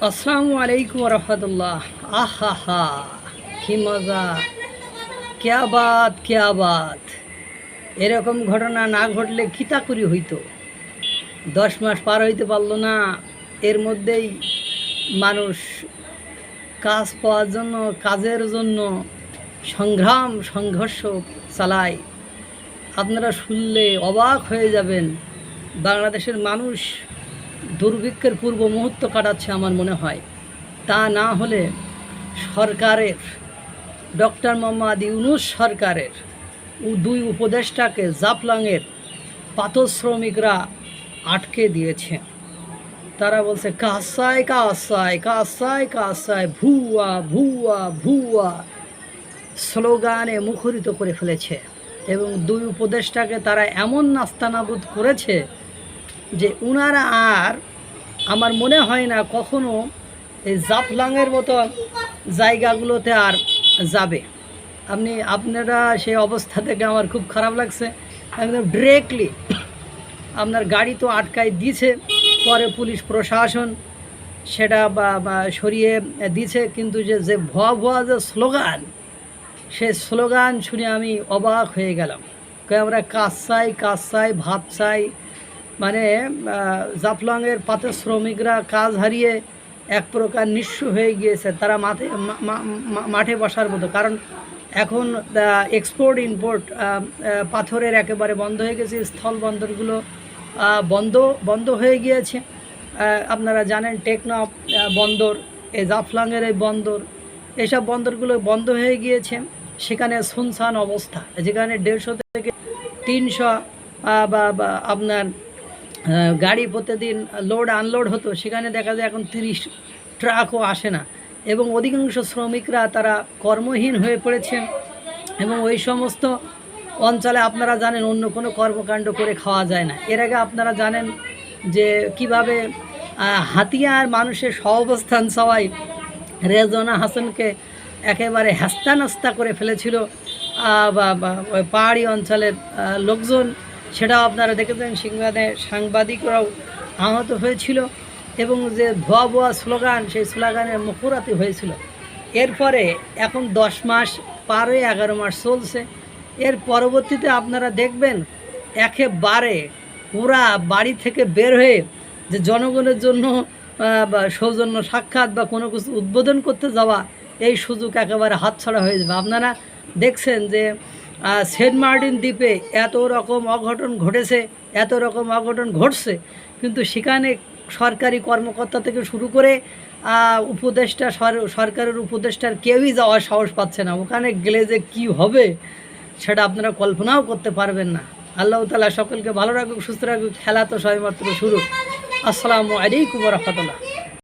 আসসালামু আলাইকুম রহমতুল্লাহ। আহা হা কি মজা। ক্যা ক্যা বাত। এরকম ঘটনা না ঘটলে খিতা করি হইতো? দশ মাস পার হইতে পারল না। এর মধ্যেই মানুষ কাজ পাওয়ার জন্য, কাজের জন্য সংগ্রাম, সংঘর্ষ চালায়। আপনারা শুনলে অবাক হয়ে যাবেন। বাংলাদেশের মানুষ দুর্ভিক্ষের পূর্ব মুহূর্ত কাটাচ্ছে আমার মনে হয়। তা না হলে সরকারের, ডক্টর মোহাম্মদ ইউনুস সরকারের দুই উপদেষ্টাকে জাফলংয়ের পাথর শ্রমিকরা আটকে দিয়েছে। তারা বলছে, কাসায় কাসায় কাসায় কাসায়, ভুয়া ভুয়া ভুয়া। স্লোগানে মুখরিত করে ফেলেছে এবং দুই উপদেষ্টাকে তারা এমন নাস্তানাবুদ করেছে যে উনারা আর আমার মনে হয় না কখনো এই জাফলাংয়ের মতো জায়গাগুলোতে আর যাবে। আপনি, আপনারা সেই অবস্থা থেকে আমার খুব খারাপ লাগছে। একদম ডিরেক্টলি আপনার গাড়ি তো আটকায় দিয়েছে, পরে পুলিশ প্রশাসন সেটা বা সরিয়ে দিছে কিন্তু যে যে ভুয়া ভুয়া যে স্লোগান সে স্লোগান শুনে আমি অবাক হয়ে গেলাম। আমরা কাজ চাই কাজ চাই, ভাত চাই মানে জাফলংয়ের পাতে শ্রমিকরা কাজ হারিয়ে এক প্রকার নিঃস্ব হয়ে গিয়েছে, তারা মাঠে মাঠে বসার মতো। কারণ এখন এক্সপোর্ট ইম্পোর্ট পাথরের একেবারে বন্ধ হয়ে গেছে, স্থল বন্দরগুলো বন্ধ বন্ধ হয়ে গিয়েছে। আপনারা জানেন টেকনাফ বন্দর, এই জাফলাংয়ের এই বন্দর, এসব বন্দরগুলো বন্ধ হয়ে গিয়েছে। সেখানে সুনসান অবস্থা, যেখানে দেড়শো থেকে তিনশো বা, আপনার গাড়ি প্রতিদিন লোড আনলোড হতো, সেখানে দেখা যায় এখন তিরিশ ট্রাকও আসে না। এবং অধিকাংশ শ্রমিকরা তারা কর্মহীন হয়ে পড়েছে এবং ওই সমস্ত অঞ্চলে আপনারা জানেন অন্য কোনো কর্মকাণ্ড করে খাওয়া যায় না। এর আগে আপনারা জানেন যে কীভাবে হাতিয়ার মানুষের সহাবস্থান সবাই রেজনা হাসানকে একেবারে হাস্তা নাস্তা করে ফেলেছিল। পাহাড়ি অঞ্চলের লোকজন সেটাও আপনারা দেখেছেন সিংবাদে সাংবাদিকরাও আহত হয়েছিল এবং যে ভুয়া ভুয়া স্লোগান, সেই স্লোগানের মুখরাতি হয়েছিল। এরপরে এখন দশ মাস পার এগারো মাস চলছে। এর পরবর্তীতে আপনারা দেখবেন, একেবারে পুরা বাড়ি থেকে বের হয়ে যে জনগণের জন্য সৌজন্য সাক্ষাৎ বা কোনো কিছু উদ্বোধন করতে যাওয়া, এই সুযোগ একেবারে হাতছাড়া হয়ে যাবে। আপনারা দেখছেন যে সেন্ট মার্টিন দ্বীপে এত রকম অঘটন ঘটেছে, এত রকম অঘটন ঘটছে, কিন্তু সেখানে সরকারি কর্মকর্তা থেকে শুরু করে উপদেষ্টা, সর- সরকারের উপদেষ্টার কেউই যাওয়ার সাহস পাচ্ছে না। ওখানে গেলে যে কী হবে, সেটা আপনারা কল্পনাও করতে পারবেন না। আল্লাহ তালা সকলকে ভালো রাখুক, সুস্থ রাখুক, খেলা তো সবেমাত্র শুরু। আসসালামু আলাইকুম রহমতুল্লাহ।